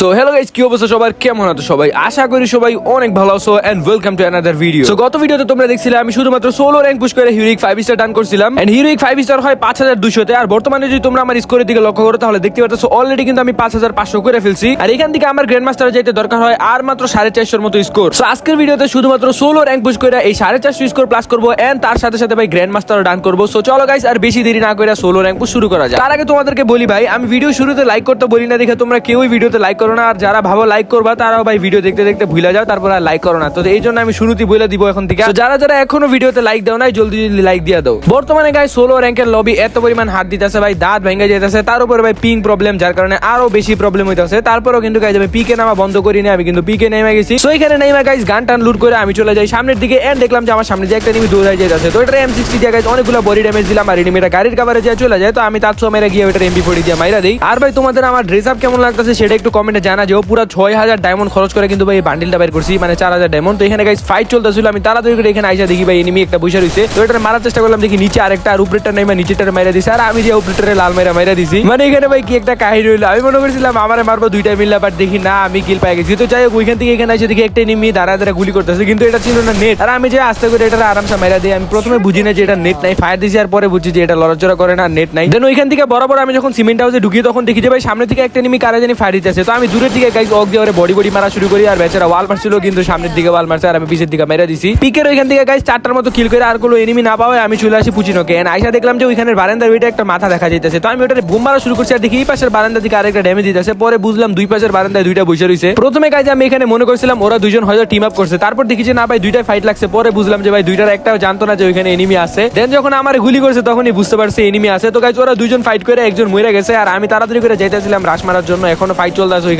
So hello guys কি অবস্থা সবার? কেমন আছো সবাই? আশা করি সবাই অনেক ভালো আছো and welcome to another video so গত ভিডিওতে তোমরা দেখছিলে, আমি শুধুমাত্র সোলো র্যাঙ্ক পুশ করে হিউরিক 5 স্টার ডান করছিলাম। এন্ড হিউরিক 5 স্টার হয় 5200 তে আর বর্তমানে যদি তোমরা আমার স্কোরের দিকে লক্ষ্য করো, তাহলে দেখতে পাচ্ছ অলরেডি কিন্তু আমি 5500 করে ফেলছি। আর এখান থেকে আমার গ্র্যান্ড মাস্টার যেতে দরকার হয় আর মাত্র 450 মতো স্কোর সো আজকের ভিডিওতে শুধুমাত্র সোলো র্যাঙ্ক পুশ করে এই 450 স্কোর প্লাস করব এন্ড তার সাথে সাথে ভাই গ্র্যান্ড মাস্টার ডান করব। সো চলো গাইস আর বেশি দেরি না করে সোলো র্যাঙ্ক পুশ শুরু করা যায় তার আগে তোমাদেরকে বলি ভাই, আমি ভিডিও শুরুতে লাইক করতে বলি না দেখে তোমরা কেউই ভিডিওতে লাইক করো না আর যারা ভালো লাইক করবা তারাও ভাই ভিডিও দেখতে দেখতে ভুলে যাও তারপর আর লাইক করো না। তো এই জন্য আমি শুরুতেই বলে দিব এখন থেকে। তো যারা যারা এখনও ভিডিওতে লাইক দাও নাই জলদি জলদি লাইক দিয়ে দাও। বর্তমানে গাই সোলো র্যাঙ্কের লবি এত পরিমাণ হাত দিতেছে ভাই দাঁত ভেঙে যেতেছে তার উপরে ভাই পিং প্রবলেম যার কারণে আরও বেশি প্রবলেম হইতেছে। তারপরেও কিন্তু গাইজ আমি পিকে নামা বন্ধ করি না আমি কিন্তু পিকে নেমে গেছি। সো এখানে নেমে গাইজ গান টান লুট করে আমি চলে যাই সামনের দিকে এন্ড দেখলাম যে আমার সামনে যে একটা নিমি দৌড়াই যেতেছে তো এটা এম সিক্সটি দিয়ে গাইজ অনেকগুলো বডি ড্যামেজ দিলাম আর এনিমিটা গাড়ির কাভারে দিয়ে চলে যায়। তো আমি তার সময় গিয়ে ওটা এমপি ফোর্টি দিয়ে মাইরা দিই। আর ভাই তোমাদের আমার ড্রেস আপ কেমন লাগতেছে সেটা একটু কমেন্টে জানা যে ও পুরো ছয় হাজার ডায়মন্ড খরচ করে কিন্তু ভাই এই বান্ডিলটা বের করছি। মানে চার হাজার ডায়মন্ড তো এখানে গাইজ ফাইট চলতেছিল। আমি তাড়াতাড়ি করে এখানে আইসা দেখি ভাই এনিমি একটা বসে রয়েছে। তো এটা মারার চেষ্টা করলাম দেখি নিচে আরেকটা আর উপরেরটা নেই নিচেটা মাইরা দিছি। আর আমি যে উপরেরটা লাল মাইরা মাইরা দিছি। মানে এখানে ভাই কি একটা কাহিনী রইল। আমি মনে করছিলাম আমারে মারবো দুইটা মিললে বাট দেখি না, আমি কিল পাই গেছি। তো যাই হোক, ওইখান থেকে এখানে এসে দেখি একটা এনিমি দাঁড়া দাঁড়া গুলি করতেছে। কিন্তু এটা ছিল না নেট আর আমি যে আস্তে করে এটা আরামসে মাইরা দিই, আমি প্রথমে বুঝি না যে এটা নেট নাই। ফায়ার দিছি আর পরে বুঝছি যে এটা লড়াচড়া করে না নেট নাই। দেন ওইখান থেকে বরাবর আমি যখন সিমেন্ট হাউসে ঢুকি, তখন দেখি যে ভাই সামনে থেকে একটা এনিমি কারা জানি ফায়ার দিতেছে। তো আমি দূরের দিকে গাইজ অক দিয়ে বডি বডি মারা শুরু করি, আর বেচারা ওয়াল মারছিল, কিন্তু সামনের দিকে ওয়াল মারছে, আর আমি পিছের দিকে মেরে দিছি। পিকের ওইখান থেকে গাইজ চারটার মতো কিল করে আর কোনো এনিমি না পাওয়ায় আমি চলে আসি পুচিনোকে। এন্ড আইসা দেখলাম যে ওইখানের বারান্দার ওইটা একটা মাথা দেখা যাইতেছে। তো আমি ওটা বুম মারা শুরু করছি, আর দেখি এই পাশের বারান্দা দিকে আরেকটা ড্যামেজ দিতেছে। পরে বুঝলাম দুই পাশের বারান্দায় দুইটা বসে রয়েছে প্রথমে গাইজ আমি এখানে মনে করছিলাম ওরা দুজন হয়তো টিম আপ করছে। তারপর দেখি যে না ভাই, দুইটাই ফাইট লাগছে। পরে বুঝলাম যে ভাই, দুইটার একটাও জানতো না যে ওইখানে এনিমি আছে। দেন যখন আমার গুলি করছে, তখনই বুঝতে পারছি এনিমি আছে। তো গাইজ ওরা দুজন ফাইট করে, একজন মরে গেছে। আর আমি তাড়াতাড়ি করে যাইতেছিলাম রাশ মারার জন্য। এখনও ফাইট চলতেছে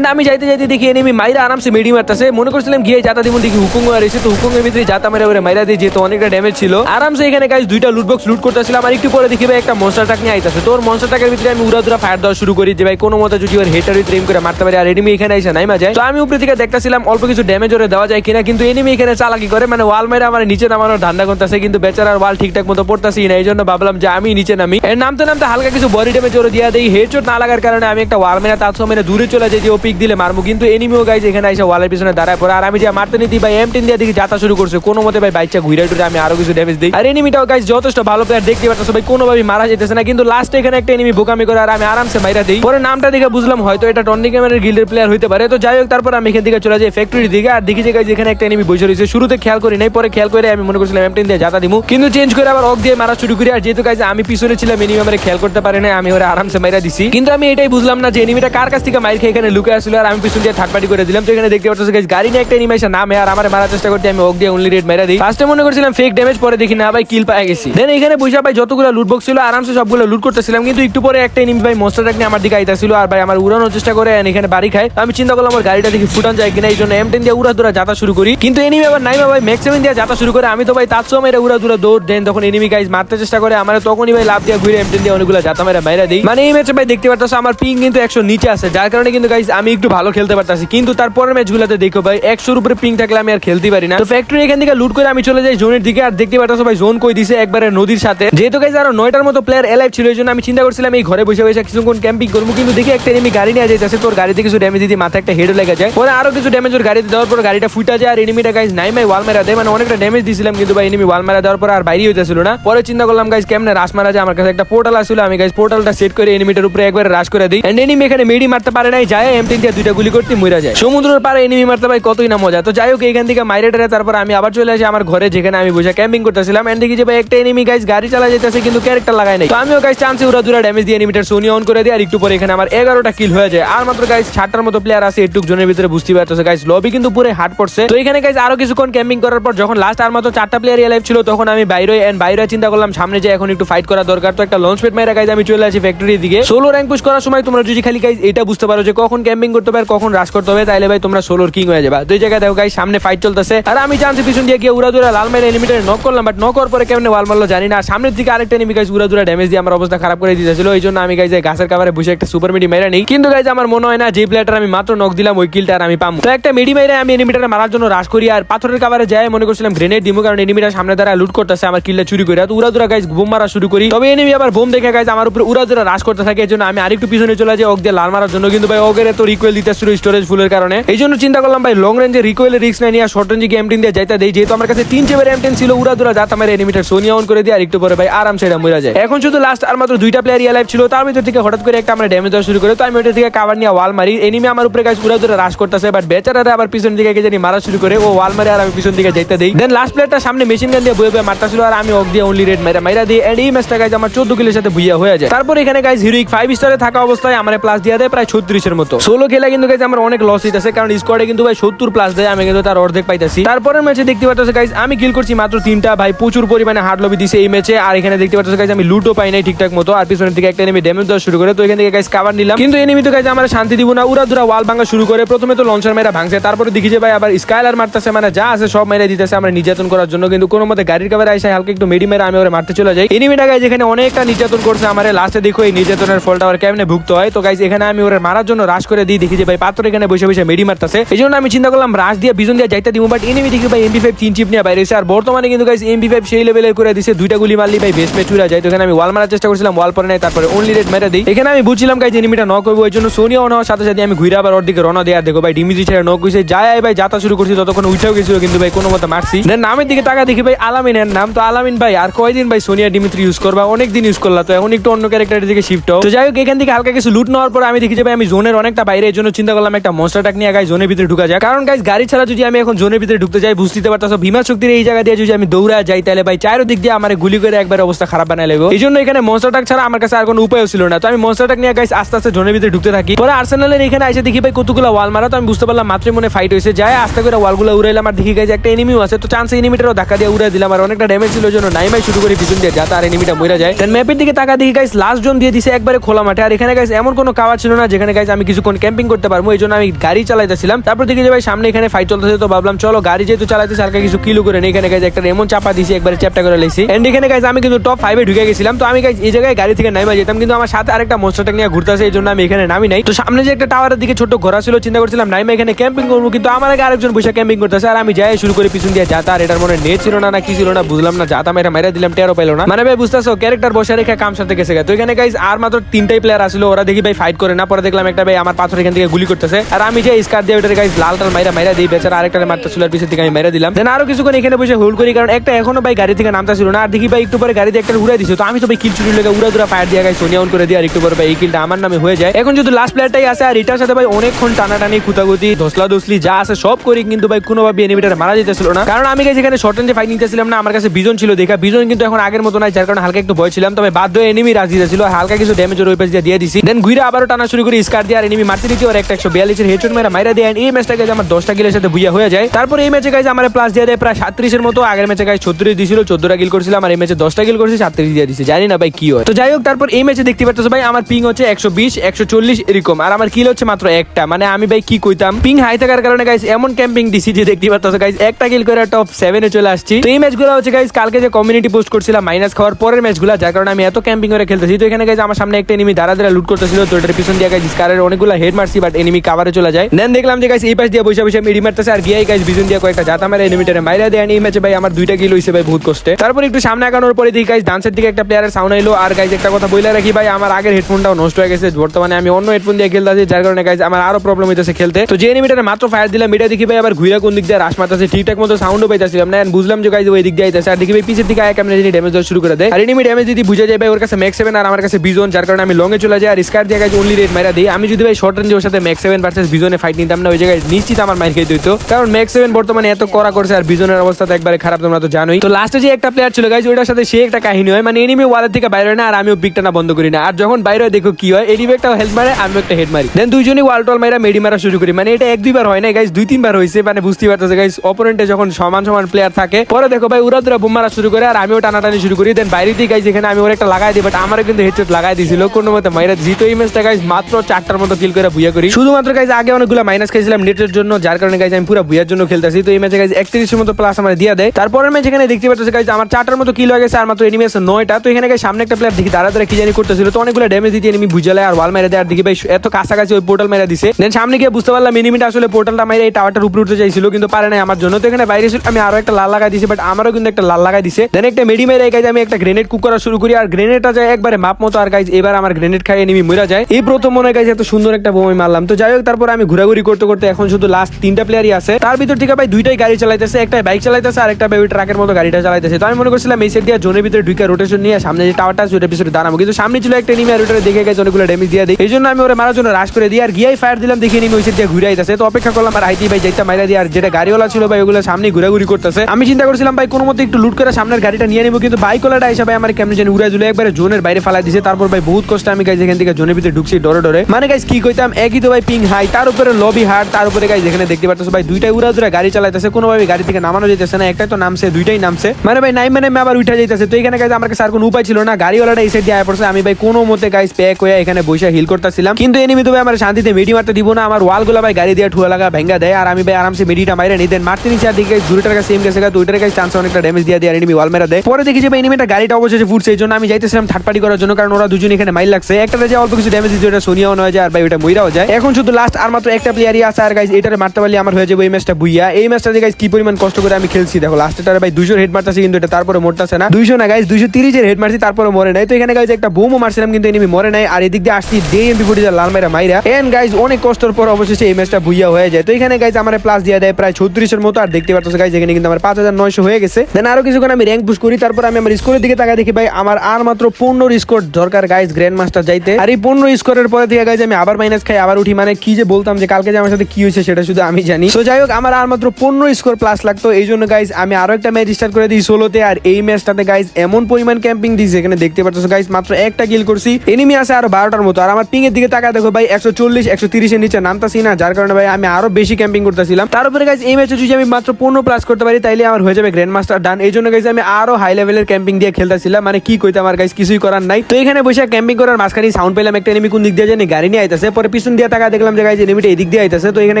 আমি যাইতে যাইতে দেখি এনিমি মাইরা আরামসে মেডি মারতেছে মনে করছিলাম গিয়ে যাতা দিমন দেখি হুকুম রয়েছে। তো হুকুমের ভিতরে যাতা মেরে ওরে মাইরা দিয়ে যেহেতু অনেকটা ড্যামেজ ছিল। আরামসে এখানে গাইজ দুইটা লুট করতেছিলাম। আর একটু পরে দেখি ভাই একটা মনস্টার টাক নিয়ে আইতাছে। তোর মনস্টার টাকের ভিতরে আমি উড়া দুরা ফায়ার দেওয়া শুরু করি যে ভাই কোনো মতে যদি ওর হেটার ভিতরে এম করে মারতে পারি। আর এনিমি এখানে এসে যায়। তো আমি উপরে থেকে দেখতেছিলাম অল্প কিছু ড্যামেজ ওরে দেওয়া যায় কিনা। কিন্তু এনিমি এখানে চালাকি করে। মানে ওয়াল মেরে আমার নিচে নামানোর ধান্দা করতেছে কিন্তু বেচারার ওয়াল ঠিকঠাক মতো পড়তেছি না। এই জন্য ভাবলাম যে আমি নিচে নামি। এর নামতে নামতে হালকা কিছু বডি ড্যামেজ ওরে দিয়ে দেই। হেডশট না লাগার কারণে আমি একটা ওয়াল মেরে তার সময় দূরে চলে যাই যে ও পিক দিলে মারবো কিন্তু এনিমিও গাইজ এখানে এসে ওয়ালের পিছনে দাঁড়ায় পড়ে। আর আমি যে মারতে নিতি ভাই এম টেন দিয়ে দিকে যাতা শুরু করছে, কোনো মতে ভাই বাইকটা ঘুরে টুরে আমি আরও কিছু ড্যামেজ দিই। আর এনিমিটাও গাইজ যথেষ্ট ভালো প্লেয়ার দেখতে পাচ্ছ ভাই কোনোভাবে মারা যেতেছে না, কিন্তু লাস্টে এখানে একটা এনিমি বোকামি করে আর আমি আরামসে মাইরা দিই। পরে নামটা দেখে বুঝলাম, হয়তো এটা টন্নি ক্যামেরার গিল্ডের প্লেয়ার হইতে পারে। তো যাই হোক, তারপর আমি এখান থেকে চলে যাই ফ্যাক্টরির দিকে। আর দেখি যে গাইজ এখানে একটা এনিমি বসে রয়েছে। শুরুতে খেয়াল করি নাই, পরে খেয়াল করে আমি মনে করছিলাম এম টেন দিয়ে যাতা দিমু। কিন্তু চেঞ্জ করে আবার অক দিয়ে মারা শুরু করি। আর যেহেতু গাইজ আমি পিছনে ছিলাম এনিমি আমার খেয়াল করতে পারে না আমি ওরা আরামসে মাইরা দিছি। কিন্তু আমি এটাই বুঝলাম না যে এনিমিটা কার কাছ থেকে মাইর এখানে লুকে আসলো আর আমি পিছন দিয়ে থাকপাটি করে দিলাম। তো এখানে দেখতে পাচ্ছ গাইজ গাড়ি নিয়ে একটা এনিমি নামে আর আমার মারার চেষ্টা করতে আমি ওক দিয়ে অনলি রেড মেরা দিই। ফার্স্টে মনে করছিলাম ফেক ড্যামেজ পরে দেখি না ভাই কিল পাই গেছি। দেন এখানে বসে ভাই যতগুলো লুট বক্স ছিল, আরামসে সবগুলো লুট করতেছিলাম, কিন্তু একটু পরে একটা এনিমি ভাই মোস্টার নিয়ে আমার দিকে আইতাছিল, আর ভাই আমার উড়ানোর চেষ্টা করে এখানে বাড়ি খায়। আমি চিন্তা করলাম, আমার গাড়িটা দেখি ফুটান যায় কিনা? এই জন্য এম টেন দিয়ে উড়া দুরা যাতা শুরু করি। কিন্তু এনিমি আবার নাইমা ভাই ম্যাক্স সেভেন দিয়ে যাতা শুরু করে। আমি তো ভাই তার সময় এটা উড়া দুরা দৌড় দেন তখন এনিমি গাইজ মারতে চেষ্টা করে। আমার তখনই ভাই লাভ দিয়ে ঘুরে এম টেন দিয়ে অনেকগুলো যাতা মেরা বাইরে দিই। মানে এই ম্যাচে ভাই দেখতে পারতাছ আমার পিং কিন্তু একশো নিচে আছে। যার কারণে কিন্তু গাইজ আমি একটু ভালো খেলতে পারতাছি। কিন্তু তারপরের ম্যাচগুলোতে দেখো ভাই, একশোর উপরে পিং থাকলে আমি আর খেলতে পারি না। তো ফ্যাক্টরি এখান থেকে লুট করে আমি চলে যাই জোনের দিকে। আর দেখতে পারতাছ ভাই জোন কই দিছে একবারে নদীর সাথে। যেহেতু গাইজ আরও নয়টার মতো প্লেয়ার এলাইভ ছিল এই জন্য আমি চিন্তা করছিলাম, এই ঘরে বসে বসে কিছুক্ষণ ক্যাম্পিং করব। কিন্তু দেখি একটা এনিমি গাড়ি নিয়ে যাইতেছে। তোর গাড়িতে কিছু ড্যামেজ দিতে মাথায় একটা হেড লেগে যায়। পরে আরও কিছু ড্যামেজ ওর গাড়িতে দেওয়ার পর গাড়িটা ফুটা যায়। আর এনিমিটা গাইজ নাই মাই ওয়াল মেরা দেয়। মানে অনেকটা ড্যামেজ দিছিলাম কিন্তু ভাই এনিমি ওয়াল মেরা দেওয়ার পর আর বাইরে হইতেছিল না। পরে চিন্তা করলাম গাইজ কেমনে রাশ মারা যায়? আমার কাছে একটা পোর্টাল আসছিল আমি গাইজ পোর্টালটা সেট করে এনিমিটার উপরে একবার রাশ করে দিই। এন্ড এনিমি এখানে মেডি মারতে পারে নাই। যায় এম টেন দিয়ে দুইটা গুলি করতে মরে যায়। সমুদ্রের পারে এনিমি মারতে ভাই কতই না মজা। তো যাই হোক, এইখান থেকে মাইরে টেরে তারপর আমি আবার চলে আসি আমার ঘরে, যেখানে আমি বসে ক্যাম্পিং করতেছিলাম। এন্ড দেখি যে ভাই একটা এনিমি গাইজ গাড়ি চালা যেতেছে কিন্তু ক্যারেক্টার লাগাই নাই। তো আমিও গাইজ চান্সে উড়া দুরা ড্যামেজ দিয়ে এনিমিটার সোনি অন করে দিই, আর একটু পরে এখানে আমার এগারোটা কিল হয়ে যায়। আর মাত্র গাইজ ষাটটার মতো প্লেয়ার আছে একটু জনের ভিতরে বুঝতে পারতেছে গাইজ লবি কিন্তু পুরো হাট পড়ছে। তো এখানে গাইজ আরও কিছুক্ষণ ক্যাম্পিং করার পর যখন লাস্ট আর মাত্র চারটা প্লেয়ার লাইভ ছিল, তখন আমি বাইরে এন্ড বাইরে চিন্তা করলাম, সামনে যে এখন একটু ফাইট করা দরকার। তো একটা লঞ্চ পেট মেরে গাইজ আমি চলে আসি ফ্যাক্টরির দিকে। সোলো র্যাঙ্ক পুশ করার সময় তোমরা যদি খালি গাইজ এটা বুঝতে পারো যে কখন ক্যাম্পিং করতে হবে আর কখন রাশ করতে হবে, তাইলে ভাই তোমরা সোলোর কিং হয়ে যাবে। দুই জায়গায় দেখো গাইজ সামনে ফাইট চলতেছে। আর আমি জানছি পিছন দিয়ে গিয়ে উড়া দুরা লাল মেরে এলিমিটার নক করলাম বাট নক করার পরে কেমনে ওয়াল মারলো জানি না। সামনের দিকে আরেকটা এনিমি গাইজ উড়া দুরা ড্যামেজ দিয়ে আমার অবস্থা খারাপ করে দিতেছিল। এই জন্য আমি গাইজ গাছের কাভারে বসে একটা সুপার মিডি মেরে নিই। কিন্তু গাইজ আমার মনে হয় না, যে প্লেয়ারটা আমি মাত্র নক দিলাম, ওই কিলটা আর আমি পাম। তো একটা মিডি মেরে আমি এনিমিটারে মারার জন্য রাশ করি, আর পাথরের কাভারে যাই, মনে করছিলাম গ্রেনেড দিমু, কারণ এনিমিটা সামনে দ্বারা লুট করতেছে, আমার কিলটা চুরি করে। তো উড়া দুরা গাইজ বোম মারা শুরু করি। তবে এনিমি আবার বোম দেখে গাইজ আমার উপরে উড়া দুরা রাশ করতে থাকে এই জন্য আমি আরেকটু পিছনে চলে যাই ওক দিয়ে লাল মারার জন্য। কিন্তু ভাই ও ওগের এত রিকোয়েল দিতে শুরু স্টোরেজ ফুলের কারণে। এই জন্য চিন্তা করলাম, ভাই লং রেঞ্জে রিকোয়েলের রিক্স না নিয়ে শর্ট রেঞ্জে গেম টিন দিয়ে যাইতে দেই। যেহেতু আমার কাছে তিন চেবের এম টেন ছিল উড়া দুরা যাতে, আমার এনিমিটার সোনিয়া অন করে দিয়ে আর একটু পরে, ভাই আরাম সেটা মরে যায়। এখন শুধু লাস্ট আর মাত্র দুইটা প্লেয়ার ইয়ালাইভ ছিল, তার ভিতর থেকে হঠাৎ করে একটা আমরা ড্যামেজ শুরু করে, তো আমি ওটা থেকে কাভার নিয়ে ওয়াল মারি। এনিমি আমার উপরে কাজ উড়া দুরা রাশ করতেছে বাট বেচারারা আবার পিছন দিকে জানি মারা শুরু করে, ও ওয়াল মারে আর আমি পিছন দিকে যাইতে দেই। দেন লাস্ট প্লেয়ারটা সামনে মেশিন গান দিয়ে বয়ে বয়ে মারতেছিল আর আমি অক দিয়ে অনলি রেড মেরা মাইরা দিই। এন্ড এই ম্যাচটা গাইজ আমার চোদ্দ কিলের সাথে ভুইয়া হয়ে যায়। তারপর এখানে গাইজ হিরোইক ফাইভ স্টারে থাকা অবস্থায় আমার প্লাস দিয়ে দেয় প্রায় ছত্রিশের মতো। সোলো খেলা কিন্তু গাইজ আমার অনেক লস হইতেছে, কারণ স্কোয়াডে কিন্তু ভাই সত্তর প্লাস দেয় আমি কিন্তু তার অর্ধেক পাইতেছি। তারপরের ম্যাচে দেখতে পাচ্ছি গাইজ আমি কিল করছি মাত্র তিনটা, ভাই প্রচুর পরিমাণে হার্ড লবি দিছে এই ম্যাচে আর এখানে দেখতে পাচ্ছি গাইজ আমি লুটো পাই নাই ঠিকঠাক মতো। আর পিছনের দিকে একটা এনিমি ড্যামেজ দেওয়া শুরু করে। তো এখান থেকে গাইজ কাভার নিলাম। কিন্তু এনিমি তো গাইজ আমার শান্তি দিব না। উড়া দুরা ওয়াল ভাঙা শুরু করে। প্রথমে তো লঞ্চার মেরা ভাঙছে। তারপরে দেখি যে ভাই আবার স্কাইলার মারতেছে। মানে যা আছে সব মেরে দিতেছে আমরা নির্যাতন করার জন্য। কিন্তু কোনো মতে গাড়ির কাভারে আইসা হালকা একটু মেডি মেরে আমি ওরা মারতে চলে যাই। এনিমিটা গাইজ এখানে অনেকটা নির্যাতন করছে আমার। লাস্টে দেখো এই নির্যাতনের ফলটা ওর কেমনে ভুগতে হয়। তো গাইজ এখানে আমি ওরা মারার জন্য রাশ করে দিই, দেখি যে ভাই পাত্র এখানে বসে বসে মেডি মারতেছে। এই জন্য আমি চিন্তা করলাম রাশ দিয়ে বিজন দিয়ে যাইতে দিব বাট এনিমি দেখি ভাই এমবি ফাইভ তিন চিপ নিয়ে বাইরে আর বর্তমানে কিন্তু গাইজ এমবি ফাইভ সেই লেভেলের করে দিছে, দুইটা গুলি মারলি ভাই বেশ মে চুরা যায়। তো এখানে আমি ওয়াল মারার চেষ্টা করছিলাম ওয়াল পরে নাই, তারপরে অনলি রেড মেরে দিই। এখানে আমি বুঝছিলাম গাইজ এনিমিটা ন করব ওই জন্য সোনিয়া নেওয়ার সাথে সাথে আমি ঘুরে আবার ওর দিকে রওনা দেওয়ার দেখো ভাই ডিমিজি ছেড়ে নক হয়েছে যায় ভাই, যাতা শুরু করছি, ততক্ষণ উঠেও গেছিল, কিন্তু ভাই কোনো মতো মারছি। নামের দিকে টাকা দেখি ভাই আলামিনের নাম তো আলামিন ভাই, আর কয়দিন ভাই সোনিয়া, ডিমিত্রি ইউজ করবা? অনেক দিন ইউজ করলা তো, এখন একটু অন্য ক্যারেক্টারের দিকে শিফট হোক তো যাই হোক, এখান থেকে হালকা কিছু লুট নেওয়ার পর আমি দেখি যে ভাই আমি জোনের অনেকটা বাইরে, এই জন্য চিন্তা করলাম একটা মনস্টার টাক নিয়ে গাই জোনের ভিতরে ঢুকা যায় কারণ গাইজ গাড়ি ছাড়া যদি আমি এখন জোনের ভিতরে ঢুকতে যাই বুঝতে পারতাম ভীমা শক্তির এই জায়গা দিয়ে যদি আমি দৌড়া যাই, তাহলে ভাই চারো দিক দিয়ে আমার গুলি করে একবার অবস্থা খারাপ বানাই লাগবে এই জন্য এখানে মনস্টার টাক ছাড়া আমার কাছে আর কোনো উপায় ছিল না। তো আমি মনস্টার টাক নিয়ে গাইজ আস্তে আস্তে জোনের ভিতরে ঢুকতে থাকি। পরে আর্সেনালের এখানে এসে দেখি ভাই, কতগুলো ওয়াল মারা, তো আমি বুঝতে পারলাম মাত্র মনে ফাইট হয়েছে। যায় আস্তে করে ওয়ালগুলো উড়াইলাম আর দেখি গাইজ একটা এনিমিও আছে। তো চান্স এনিমিটারও ধাক্কা দিয়ে উড়াই দিলাম আর অনেকটা ড্যামেজ ছিল জন্য নাইমাই শুরু করে পিছন দিয়ে, যাতে আর এনিমিটা মরে যায়। ম্যাপের দিকে টাকা দেখি গাইজ লাস্ট জোন দিয়ে দিছে একবারে খোলা মাঠে। আর এখানে গাইজ এমন কোনো কাওয়ার ছিল না, যেখানে গাইজ আমি কিছুক্ষণ ক্যাম্পিং করতে পারব, এই জন্য আমি গাড়ি চালাইতেছিলাম। তারপর দেখি যে ভাই, সামনে এখানে ফাইট চলতেছে, তো ভাবলাম, চলো, গাড়ি যেহেতু চালাইতেছে, হালকা কিছু কিলো করে এখানে গাইজ একটা এমন চাপা দিছি, একবারে চ্যাপটা করে লেছি। এন্ড এখানে গাইজ আমি কিন্তু টপ ফাইভে ঢুকে গেছিলাম। তো আমি গাইজ এই জায়গায় গাড়ি থেকে নাইমা যেতাম, কিন্তু আমার সাথে আরেকটা মোস্টারটা নিয়ে ঘুরতেছে, এই জন্য আমি এখানে নামি নাই। তো সামনে যে একটা টাওয়ারের দিকে ছোট ঘোরা ছিল, চিন্তা করছিলাম, নাইমা এখানে ক্যাম্পিং করব, কিন্তু আমার আগে আরেকজন বসে ক্যাম্পিং করতেছে, আর আমি যাই শুরু করে পিছন দিয়ে। যাতা আর এটার মনে নেট ছিল না না কি ছিল না, বুঝলাম না যাতা মেরা মেরে দিলাম টেরো পাইলো না। মানে ভাই, বুঝতেছো ক্যারেক্টার বসে রেখে কাম সাথে গেছে। তো এখানে গাইজ আর মাত্র তিনটাই প্লেয়ার আসলো, ওরা দেখি ভাই ফাইট করে না, পরে দেখলাম একটা ভাই আমার পাথর এখান থেকে গুলি করতেছে। আর আমি যে স্কার দিয়ে গাইজ লাল টাল মাইরা মাইরা দিই, বেচারা আরেকটা মারতেছিল আর পিছের দিকে আমি মেরে দিলাম। দেন আরও কিছুক্ষণ এখানে বসে হোল্ড করি, কারণ একটা এখনও ভাই গাড়ি থেকে নামতা ছিল না। আর দেখি ভাই একটু পরে গাড়িতে একটা উড়াই দিছে। তো আমি তো ভাই কিল চুরি লেগে উড়া দুরা ফায়ার দিয়ে গাই সোনিয়া অন করে দিই, আর একটু পরে ভাই এই কিলটা আমার নামে হয়ে যায়। এখন যদি লাস্ট প্লেয়ারটাই আছে, আর এটার সাথে ভাই অনেকক্ষণ টানাটানি কুতাকুতি ধসলা ধসলি যা আছে সব করি, কিন্তু ভাই কোনোভাবে এনিমিটার মারা যেতেছিল না। কারণ আমি গাইজ এখানে শর্ট রেঞ্জে ফাইট নিতেছিলাম না, আমার কাছে বিজন ছিল দেখা। বিজন কিন্তু এখন আগের মতো নাই, যার কারণে হালকা একটু ভয় ছিলাম। তবে বাধ্য এনিমি রাজ আর হালকা কিছু ড্যামেজ ওই পাশ দিয়ে দিয়ে দিছি। দেন ঘুরে আবারও টানা শুরু করি, স্কার দিয়ে আর এনিমি মারতে দিতে ওর একটা একশো বিয়াল্লিশের হেডশট মেরা মাইরা দিয়ে। এই ম্যাচটা গাইজ আমার দশটা কিলের সাথে বুইয়া হয়ে যায়। তারপর এই ম্যাচে গাইজ আমার প্লাস দিয়ে দেয় প্রায় সাত্রিশের মতো। আগের ম্যাচে গাইজ ছত্রিশ দিয়েছিল চোদ্দটা কিল করছিলাম আর এই ম্যাচে দশটা গিল করছি, সাত্রিশ দিয়ে দিছে। জানি না ভাই কি হয়। তো যাই হোক, তারপর এই ম্যাচে দেখতে পাচ্ছ ভাই আমার পিং হচ্ছে একশো বিশ, একশো চল্লিশ এরকম। আর আমার কিল হচ্ছে মাত্র একটা। মানে আমি ভাই কি কইতাম? পিং হাই থাকার কারণে গাইজ এমন ক্যাম্পিং দিছি যে দেখতে পাচ্ছ গাইজ একটা কিল করে টপ সেভেনে চলে আসছি। তো এই ম্যাচগুলো হচ্ছে গাইজ কালকে যে কমিউনিটি পোস্ট করছিলাম মাইনাস খাওয়ার পরের ম্যাচ ম্যাচগুলো যার কারণে আমি এত ক্যাম্পিং করে খেলতেছি। তো এখানে গাইজ আমার সামনে একটা এনিমি দাঁড়া দাঁড়া লুট করতেছিল। তো এটার পিছন দিয়ে গাইজ স্কারের অনেকগুলো হেড মারছি বাট এনিমি কাভারে চলে যায়। দেন দেখলাম যে গাইজ এই পাশ দিয়ে বসে বসে মিডি মারতেছে, আর গিয়ে গাইজ পিছন দিয়ে কয়েকটা জাতা মেরে এনিমিটারে মাইরা দেয়। এই ম্যাচে ভাই, আমার দুইটা কিল হইছে, ভাই, বহুত কষ্টে। তারপর একটু সামনে আগানোর পরে দেখি গাইজ ডান্সের দিকে একটা প্লেয়ারের সাউন্ড এলো আর গাইজ একটা কথা বইলা রাখি, ভাই, আমার আগের হেডফোনটাও নষ্ট হয়ে গেছে। বর্তমানে আমি অন্য হেডফোন দিয়ে খেলতেছি, যার কারণে গাইজ আমার আরও প্রবলেম হইতেছে খেলতে। তো যে এনিমিটারে মাত্র ফায়ার দিলাম, এটা দেখি, ভাই, আবার ঘুরে কোন দিক দিয়ে রাশ মারতেছে, ঠিকঠাক মতো সাউন্ডও পাইতেছিলাম না। বুঝলাম যে গাইজ ওই দিক দিয়ে আইতেছে। আর দেখি, ভাই, পিছের দিকে আয় ক্যামেরা যিনি ড্যামেজ দেওয়া শুরু করে দেয়। আর এনিমি ড্যামেজ যদি বুঝে যায়, ভাই, ওর কাছে ম্যাক্স সেভেন আর আমার কাছে বিজন যার কারণে আমি লঙ্গে চলে যাই। আর স্কার দিয়ে গাইজ অনলি রেড মারা দিই। আমি যদি ভাই শর্ট রেঞ্জে ওর সাথে ম্যাক্স সেভেন ভার্সেস বিজনে ফাইট নিতাম না, ওই জায়গায় নিশ্চিত আমার মাইর খেতে হইতো কারণ ম্যাক্স সেভেন বর্তমানে এত করা করছে আর বিজনের অবস্থা তো একবারে খারাপ, তোমরা তো জানোই। তো লাস্টে যে একটা প্লেয়ার ছিল গাইজ ওইটার সাথে সে একটা কাহিনী হয়। মানে এনিমি ওয়ালের থেকে বাইরে না, আর আমিও পিকটা না বন্ধ করি না। আর যখন বাইরে হয়, দেখো কি হয় এনিমি একটা হেল্প মারে আমি একটা হেড মারি। দেন দুইজনই ওয়াল টল মারা মেডি মারা শুরু করি। মানে এটা এক দুইবার হয় না গাইজ দুই তিনবার হয়েছে মানে বুঝতে পারতেছে গাইজ অপোনেন্টে যখন সমান সমান প্লেয়ার থাকে, পরে দেখো ভাই উড়া দুরা বুম মারা শুরু করে, আর আমিও টানাটানি শুরু করি। দেন বাইরে দিয়ে গাইজ এখানে আমি ওর একটা লাগাই দিই বাট আমারও কিন্তু হেডশট লাগাই দিছিল। কোনো মতে মাইরা জিতো এই ম্যাচটা গাইজ মাত্র চারটার মতো কিল করে বুয়া করি। শুধুমাত্র গাইজ আগে অনেকগুলো মাইনাস খাইছিলাম নেটের জন্য, যার কারণে গাইজ আমি পুরো বুয়ার জন্য খেলতেছি। তো এই ম্যাচে গাইজ একত্রিশের মতো প্লাস আমার দিয়ে দেয়। তারপরের ম্যাচ এখানে দেখতে পাচ্ছি গাইজ আমার চারটার মতো কিল হয়ে গেছে আর মাত্র এনিমি নয়টা। তো এখানে গাইজ সামনে একটা প্লেয়ার দেখি, দাঁড়া দাঁড়া কি জানি করতেছিল। তো অনেকগুলো ড্যামেজ দিতে এনিমি বুঝালে আর ওয়াল মেরে দেয়। আর দেখি ভাই, এত কাছাকাছি ওই পোর্টাল মেরে দিছে। দেন সামনে গিয়ে বুঝতে পারলাম এনিমিটা আসলে পোর্টালটা মেরে এই টাওয়ারটার উপরে উঠতে চাইছিল, কিন্তু পারে নাই আমার জন্য। তো এখানে বাইরে ছিল আমি আরও একটা লাল লাগাই দিছি বাট আমারও কিন্তু একটা লাল লাগাই দিছে। দেন একটা মেডি মেরে গাইজ আমি একটা গ্রেনেড কুক করা শুরু করি। আর গ্রেনেডটা যায় একবারে মাপ মতো, আর গাইজ এবার আমার গ্রেনেড খাই এনিমি মরে যায়। এই প্রথম মনে গাইজ এত সুন্দর সুন্দর একটা বোমাই মারলাম। তো যাই হোক, তারপর আমি ঘোরাঘুরি করতে করতে এখন শুধু লাস্ট তিনটা প্লেয়ারই আছে। তার ভিতর থেকে ভাই দুইটাই গাড়ি চালাইতেছে একটা বাইক চালাইতেছে আর একটা ভাই ট্রাকের মতো গাড়িটা চালাইতেছে। তো আমি মনে করছিলাম এই দিয়ে জোনের ভিতরে ঢুকে রোটেশন নিয়ে সামনে যে টাওয়ারটা আছে দাঁড়াবো। কিন্তু সামনে ছিল একটা নিমে ওটা দেখে গেছে, অনেকগুলো ড্যামেজ দিয়ে দিই। এই জন্য আমি ওরা মারার জন্য রাশ করে দিই। আর গিয়াই ফায়ার দিলাম, দেখে নিমি ওই দিয়ে ঘুরে আইতেছে। তো অপেক্ষা করলাম, আর আইটি ভাই যাইতে মাইরা দিয়ে, আর যেটা গাড়িওয়ালা ছিল ভাই, ওগুলো সামনে ঘুরাঘুরি করতেছে। আমি চিন্তা করছিলাম, ভাই, কোনো মতে একটু লুট করে সামনের গাড়িটা নিয়ে নেব, কিন্তু বাইকওয়ালাটা এসে ভাই আমার কেমন জানি উড়াই দিল। একবারে জোনের বাইরে ফালাই দিছে। তারপর ভাই বহুত কষ্ট আমি গাইজ এখান থেকে জোনের ভিতরে ঢুকছি, ডরে ডরে। মানে গাইজ কি কইতাম? একই তো ভাই পিং হাই তার উপরে লবি হার্ড তার উপরে গাইজ এখানে দেখতে পাচ্ছ ভাই, দুইটাই উড়া দুরা গাড়ি চালাইতেছে কোনোভাবে গাড়ি থেকে নামানো যাইতেছে না, একটাই তো নামছে, দুইটাই নামছে। মানে ভাই নাই মানে আবার উঠে যাইতেছে। তো এখানে গাইজ আমার কাছে আর কোনো উপায় ছিল না, গাড়িওয়ালাটা সাইড দিয়ে পড়ছে। আমি ভাই কোনো মতে গাইজ প্যাক হয়ে এখানে বসে হিল করতেছিলাম। কিন্তু এনিমি তো ভাই আমার শান্তিতে মেডি মারতে দিব না, আমার ওয়ালগুলা ভাই গাড়ি দিয়ে ঠুয়া লাগা, ভেঙ্গা দেয়। আর আমি ভাই আরামসে মেডিটা মাইরে নিই। দেন মারতে নিচে আর দিকে দূরেটার কাছে সেম গেছে তো কাছে চান্স অনেকটা ড্যামেজ দিয়ে দিয়ে এনিমি ওয়াল মেরা দেয়। পরে দেখি যে ভাই এনিমিটা গাড়িটা অবশেষে ফুটছে, এই জন্য আমি যাইতেছিলাম থার্ড পার্টি করার জন্য, কারণ ওরা দুজন এখানে মাইল লাগছে। একটা যে অল্প কিছু ড্যামেজ দিচ্ছে ওটা সোনিয়াও নয় যায় আর ভাই ওটা মইরাও যায়। এখন শুধু লাস্ট আর মাত্র একটা প্লেয়ারই আছে। আর গাইজ এটারে মারতে পারলে আমার হয়ে যাবে এই ম্যাচটা বুইয়া। এই ম্যাচটা গাইজ কি পরিমাণ কষ্ট করে আমি খেলছি, দেখো লাস্টটারে ভাই দুশোর হেড মারতেছি কিন্তু এটা তারপরে মরতেছে না। দুইশো না গাইজ দুইশো তিরিশের হেড মারছি তারপরে মরে নাই। তো এখানে গাইজ একটা বোমও মারছিলাম কিন্তু এনিমি মরে নাই। আর এদিক দিয়ে আসছি ডে এমপি লাল মাইরা মাইরা। এন গাইজ অনেক কষ্টর পর অবশেষে এই ম্যাচটা বুইয়া হয়ে যায়। তো এখানে গাইজ আমার প্লাস দিয়ে দেয় প্রায় ছত্রিশের মতো। আর দেখতে পাচ্ছ গাইজ এখানে কিন্তু আমার পাঁচ হাজার নয়শো হয়ে গেছে। দেন আরও কিছুক্ষণ আমি র্যাঙ্ক পুশ করি, তারপর আমি আমার স্কোরের দিকে তাকাই দেখি ভাই, আমার আর মাত্র পনেরো স্কোর দরকার গাইজ গ্র্যান্ড মাস্টার যাইতে। আর এই পনেরো স্কোরের পরে থেকে গাইজ আমি আবার মাইনাস খাই, আবার উঠি। মানে কি যে বলতাম যে কালকে যে আমার সাথে কি হয়েছে সেটা শুধু আমি জানি। তো যাই হোক, আমার আর মাত্র পনেরো স্কোর প্লাস লাগতো। এই জন্য গাইজ আমি আরও একটা ম্যাচ স্টার্ট করে দিই ষোলোতে। আর এই ম্যাচটাতে গাইজ এমন পরিমাণ ক্যাম্পিং দিয়েছে এখানে দেখতে পাচ্ছ। গাইজ মাত্র একটা কিল করছি। এনিমি আছে আরও বারোটার মতো। আর আমার পিং এর দিকে তাকা দেখো ভাই, একশো চল্লিশ, একশো তিরিশের নিচে নামতাছি না। যার কারণে ভাই, আমি আরও বেশি ক্যাম্পিং করতেছিলাম। তার উপরে গাইজ এই ম্যাচে যদি আমি মাত্র পনেরো প্লাস করতে পারি, তাইলে আমার হয়ে যাবে গ্র্যান্ড মাস্টার ডান এই জন্য গাইজ আমি আরও হাই লেভেলের ক্যাম্পিং দিয়ে খেলতেছিলাম। মানে কি কইতে আমার গাইজ কিছুই করার নাই। তো এখানে বসে ক্যাম্পিং করার মাঝখানে সাউন্ড পেলাম একটা এনিমি কোন দিক দিয়ে জানি, গাড়ি নিয়ে আইতেছে, পরে পিছন দিয়ে টাকা দেখলাম যে গাইজ এনিমিটা এদিক দিয়ে আইতেছে। তো এখানে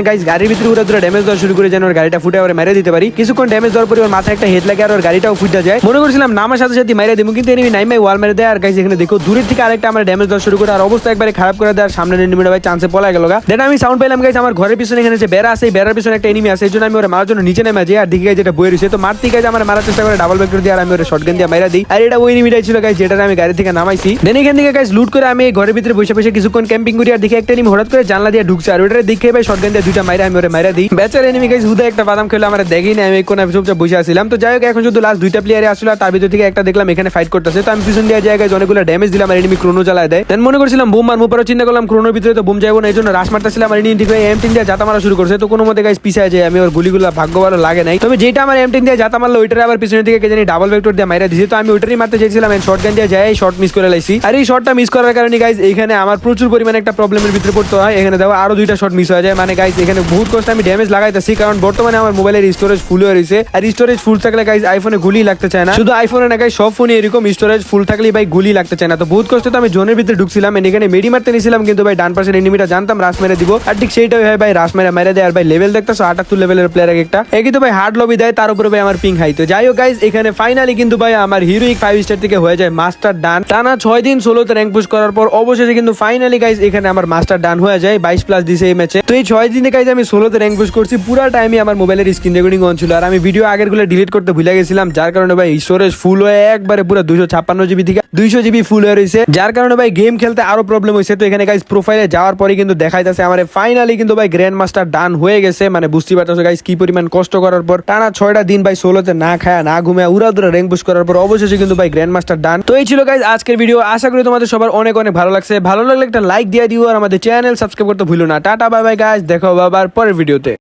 গাইজ গাড়ির ভিতরে উড়ে ধরে ড্যামেজ দেওয়া শুরু করে যেন ওর গাড়িটা ফুটে ওরে মেরে দিতে পারি। কিছুক্ষণ ড্যামেজ দেওয়ার পরে ওর মাথায় একটা হেড লাগে আর ওর গাড়িটাও ফুটে যায়। মনে করছিলাম নামার সাথে সাথে মেরে দিব কিন্তু এনিমি নাইমাই ওয়াল মেরে দেয়। আর গাইজ এখানে দেখো, দূরের থেকে আরেকটা আমার ড্যামেজ দেওয়া শুরু করে, আর অবস্থা একবারে খারাপ করে দেয়। আর সামনে এনিমিটা ভাই চান্সে পলা গেল দেন আমি সাউন্ড পেলাম গাইজ আমার ঘরের পিছনে এখানে যে বেড়া আছে, এই বেড়ার পিছনে একটা এনিমি আছে, এই জন্য আমি ওরা মারার জন্য নিচে নেমে যাই। আর দিকে যেটা বই রয়েছে। তো মারতে গাইজ আমার মারার চেষ্টা করে ডাবল ভেক্টর দিয়ে আর আমি ওরা শর্টগান দিয়ে মেরা দিই। আর এটা ওই এনিমিটাই ছিল গাইজ যেটা আমি গাড়ি থেকে নামাইছি। দেন এখান থেকে গাইজ লুট করে আমি ঘরের ভিতরে বসে বসে কিছুক্ষণ ক্যাম্পিং করি দেখে একটা এনিমি হঠাৎ করে জানলা দিয়ে ঢুকছে, আর ওটার দিকে ভাই শর্টগান দিয়ে দুইটা মাইরা আমি ওরা মাইরা দিই। বেচার এনিমি গাইজ হুদা একটা বাদাম খেলে, আমার দেখি না আমি কোন চুপচাপ বসে আসছিলাম তো যাই হোক, এখন শুধু লাস্ট দুইটা প্লেয়ারে আসলো তার ভিতর থেকে একটা দেখলাম, এখানে ফাইট করতেছে। তো আমি পিছন দিয়ে জায়গায় অনেকগুলো ড্যামেজ দিলাম, আর এনিমি ক্রোনো চালায় দেয়। দেন মনে করছিলাম বুম মারবো পরে চিন্তা করলাম ক্রোনোর ভিতরে তো বুম যাব না এই জন্য রাশ মারতেছিলাম, আর এনিমি দিকে এম টিন দিয়ে জাতা মারা শুরু করছে। তো কোনো মতে গাইজ পিছায় যায় আমি ওর গুলিগুলো ভাগ্য ভালো লাগে নাই। তবে যেটা আমার এম টিন দিয়ে জাতা মারলো, ওইটার আবার পিছনের দিকে কে জানি ডাবল ভেক্টর দিয়ে মাইরা দিয়েছে তো আমি ওইটারই মারতে চাইছিলাম শর্ট গান দিয়ে যাই শর্ট মিস করে লাইছি। আর এই শর্টটা মিস করার কারণে গাইজ এখানে আমার প্রচুর পরিমাণে একটা প্রবলেমের ভিতরে পড়তে হয়। এখানে দেখো আরও দুইটা শর্ট মিস হয়ে যায়। মানে গাইজ এখানে বহুত কষ্ট, আমি ড্যামেজ লাগাইতেছি। কারণ বর্তমানে আমার মোবাইলের স্টোরেজ ফুল হয়ে রয়েছে। আর স্টোরেজ ফুল থাকলে গাইজ আইফোনে গুলি লাগতে চায় না। শুধু আইফোনে না গাইজ সব ফোনে এরকম স্টোরেজ ফুল থাকলে ভাই গুলি লাগতে চায় না। তো বহুত কষ্ট তো আমি জোনের ভিতরে ঢুকছিলাম। এখানে মেডি মারতে নিছিলাম কিন্তু ভাই ডান পাশের এনিমিটা জানতাম রাস মেরে দিব। আর ঠিক সেইটাই হয় ভাই রাস মেরে মেরে দেয়। আর ভাই লেভেল দেখতেছো, আটাত্তর লেভেলের প্লেয়ার একটা। একই তো ভাই হার্ড লবি দেয়, তার উপরে ভাই আমার পিং হাই তো যাই হোক গাইজ এখানে ফাইনালি কিন্তু ভাই আমার হিরোইক ফাইভ স্টার থেকে হয়ে যায় মাস্টার ডান টানা ছয় দিন ষোলোতে র্যাঙ্ক পুশ করার পর অবশেষে কিন্তু ফাইনালি গাইজ এখানে আমার মাস্টার ডান হয়ে যায়, বাইশ প্লাস দিছে এই ম্যাচে তো এই ছয় দিনে কাজে আমি ষোলোতে র্যাঙ্ক পুশ করছি, পুরো টাইমে আমার মোবাইলের স্ক্রিন রেকর্ডিং অন ছিল। আর আমি ভিডিও আগেরগুলো ডিলিট করতে ভুলে গেছিলাম, যার কারণে ভাই স্টোরেজ ফুল হয়ে একবারে পুরো দুশো ছাপ্পান্ন জিবি থেকে দুইশো জিবি ফুল হয়ে রয়েছে যার কারণে ভাই গেম খেলতে আরও প্রবলেম হয়েছে তো এখানে গাইজ প্রোফাইলে যাওয়ার পরে কিন্তু দেখাই যাচ্ছে আমার। ফাইনালি কিন্তু ভাই গ্র্যান্ড মাস্টার ডান হয়ে গেছে। মানে বুঝতে পারতেছো গাইজ কি পরিমাণ কষ্ট করার পর। টানা ছয়টা দিন ভাই ষোলোতে না খায়, না ঘুমে উড়া দুরা র্যাঙ্ক পুশ করার পর অবশেষে কিন্তু ভাই গ্র্যান্ড মাস্টার ডান তো এই ছিল গাইজ আজকের ভিডিও আশা করি তোমাদের সবার অনেক অনেক ভালো লাগছে। ভালো লাগলে একটা লাইক দিয়ে দিও আর আমাদের চ্যানেল সাবস্ক্রাইব করতে ভুলো না। টাটা বাই বাই গাইজ দেখো বাবার পরের ভিডিওতে